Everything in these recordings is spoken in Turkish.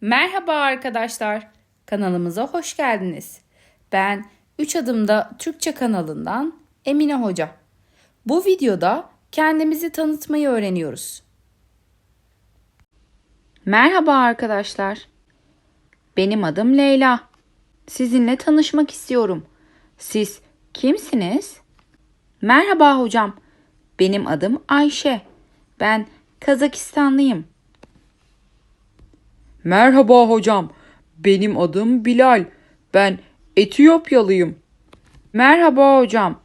Merhaba arkadaşlar. Kanalımıza hoş geldiniz. Ben 3 adımda Türkçe kanalından Emine Hoca. Bu videoda kendimizi tanıtmayı öğreniyoruz. Merhaba arkadaşlar. Benim adım Leyla. Sizinle tanışmak istiyorum. Siz kimsiniz? Merhaba hocam. Benim adım Ayşe. Ben Kazakistanlıyım. Merhaba hocam. Benim adım Bilal. Ben Etiyopyalıyım. Merhaba hocam.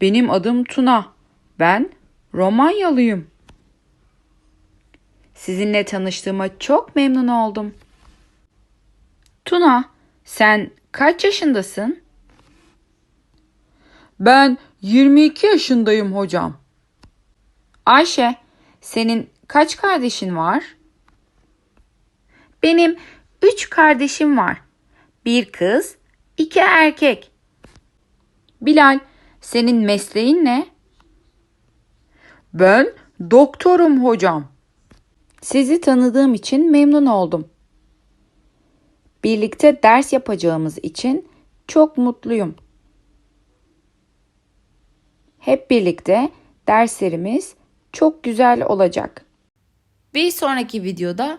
Benim adım Tuna. Ben Romanyalıyım. Sizinle tanıştığıma çok memnun oldum. Tuna, sen kaç yaşındasın? Ben 22 yaşındayım hocam. Ayşe, senin kaç kardeşin var? Benim üç kardeşim var. Bir kız, iki erkek. Bilal, senin mesleğin ne? Ben doktorum hocam. Sizi tanıdığım için memnun oldum. Birlikte ders yapacağımız için çok mutluyum. Hep birlikte derslerimiz çok güzel olacak. Bir sonraki videoda